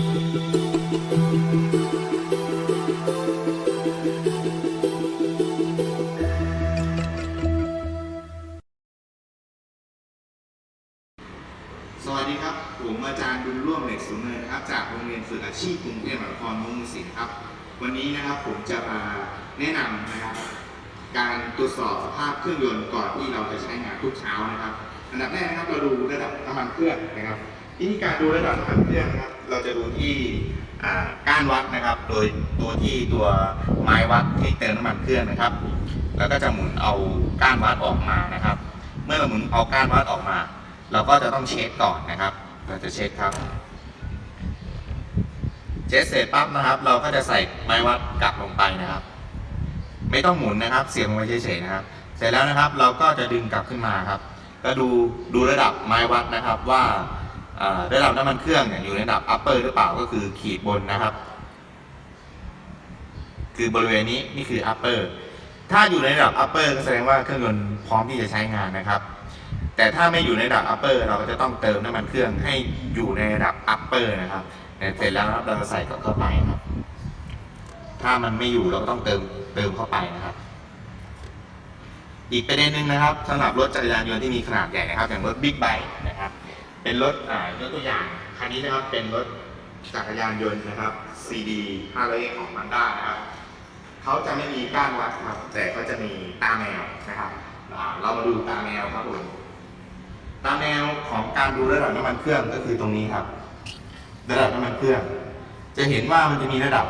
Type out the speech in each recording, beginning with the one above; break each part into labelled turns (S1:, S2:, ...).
S1: สวัสดีครับ ผมอาจารย์บุญร่วมเหล็กสูงเนินครับจากโรงเรียนฝึกอาชีพกรุงเทพมหานครมุ่งสินครับ วันนี้นะครับผมจะมาแนะนำนะครับ การตรวจสอบสภาพเครื่องยนต์ก่อนที่เราจะใช้งานทุกเช้านะครับ อันดับแรกนะครับเราดูระดับน้ำมันเครื่องนะครับ วิธีการดูระดับน้ำมันเครื่องนะครับ เราจะดูที่ก้านวัดนะครับ โดยตัวที่ตัวไม้วัดที่เติมน้ำมันเครื่องนะครับ แล้วก็จะหมุนเอาก้านวัดออกมานะครับ เมื่อเราหมุนเอาก้านวัดออกมา เราก็จะต้องเช็คก่อนนะครับ เราจะเช็คครับ เช็คเสร็จปั๊บนะครับ เราก็จะใส่ไม้วัดกลับลงไปนะครับ ไม่ต้องหมุนนะครับ เสียบลงไปเฉยๆนะครับ เสร็จแล้วนะครับ เราก็จะดึงกลับขึ้นมาครับ ก็ดูดูระดับไม้วัดนะครับว่า ระดับน้ำมันเครื่องเนี่ยอยู่ในระดับ upper หรือเปล่าก็คือขีดบนนะครับ คือบริเวณนี้นี่คือ upper ถ้าอยู่ในระดับ upper ก็แสดงว่าเครื่องยนต์พร้อมที่จะใช้งานนะครับ แต่ถ้าไม่อยู่ในระดับ upper เราก็จะต้องเติมน้ำมันเครื่องให้อยู่ในระดับ upper นะครับเสร็จแล้วครับเราจะใส่กลับเข้าไปครับ ถ้ามันไม่อยู่เราก็ต้องเติมเติมเข้าไปนะครับอีกประเด็นหนึ่งนะครับสำหรับรถจักรยานยนต์ที่มีขนาดใหญ่นะครับ อย่างรถบิ๊กไบค์นะครับ เป็นรถอ่ายกตัวอย่างคันนี้นะครับเป็นรถจักรยานยนต์นะครับ CD 500ของ Honda นะครับเขาจะไม่มีก้านวัดครับ แต่เขาจะมีตาแมวนะครับเรามาดูตาแมวครับผมตาแมวของการดูระดับน้ำมันเครื่องก็คือตรงนี้ครับ ระดับน้ำมันเครื่อง จะเห็นว่ามันจะมีระดับ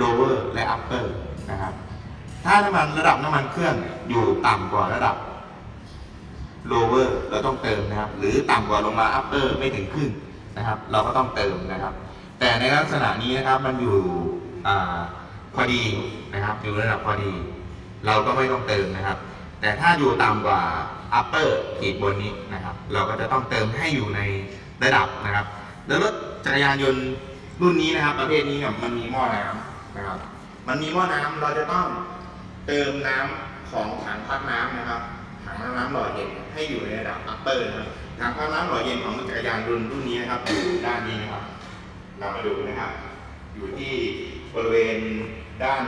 S1: lower และ upper นะครับ ถ้าน้ำมันระดับน้ำมันเครื่องอยู่ต่ำกว่าระดับ lower เราต้องเติมนะครับ หรือต่ำกว่าลงมา upper ไม่ถึงครึ่งนะครับ เราก็ต้องเติมนะครับ แต่ในลักษณะนี้นะครับมันอยู่อพอดีนะครับ อยู่ระดับพอดี เราก็ไม่ต้องเติมนะครับ แต่ถ้าอยู่ต่ำกว่า upper ขีดบนนี้นะครับ เราก็จะต้องเติมให้อยู่ในระดับนะครับ แล้วรถจักรยานยนต์รุ่นนี้นะครับ ประเภทนี้เนี่ยมันมีหม้อน้ำนะครับ มันมีหม้อน้ำเราจะต้องเติมน้ำของถังพักน้ำนะครับ ถังพักน้ำหล่อเย็นให้อยู่ในระดับ upper นะครับถังพักน้ำหล่อเย็นของรถจักรยานยนต์รุ่นนี้นะครับอยู่ด้านนี้นะครับ เรามาดูนะครับ อยู่ที่บริเวณด้าน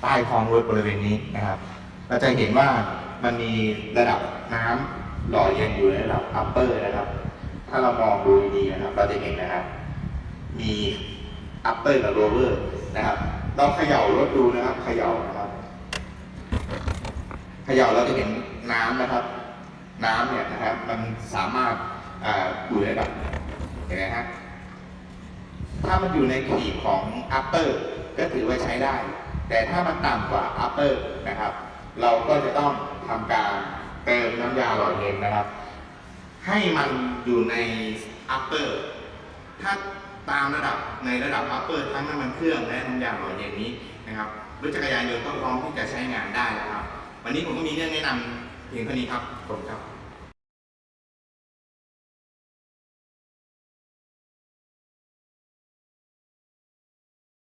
S1: ใต้ท้องรถบริเวณนี้นะครับเราจะเห็นว่ามันมีระดับน้ำหล่อเย็นอยู่ในระดับ upper นะครับ ถ้าเรามองดูดีนะครับ เราจะเห็นนะครับ มี upper กับ lower นะครับลองเขย่ารถดูนะครับ เขย่านะครับ เขย่าเราจะเห็นน้ำนะครับ น้ำเนี่ยนะครับ มันสามารถอ่าอยู่ในระดับเห็นไหมครับถ้ามันอยู่ในขีดของ upper ก็ถือว่าใช้ได้ แต่ถ้ามันต่ำกว่า upper นะครับ เราก็จะต้องทำการเติมน้ำยาหล่อเย็นนะครับ ให้มันอยู่ใน upper ถ้าตามระดับในระดับ upper ทั้งน้ำมันเครื่องและน้ำยาหล่อเย็นนี้นะครับรถจักรยานยนต์ก็พร้อมที่จะใช้งานได้แล้วครับ วันนี้ผมก็มีเรื่องแนะนำเพียงเท่านี้ครับผมครับ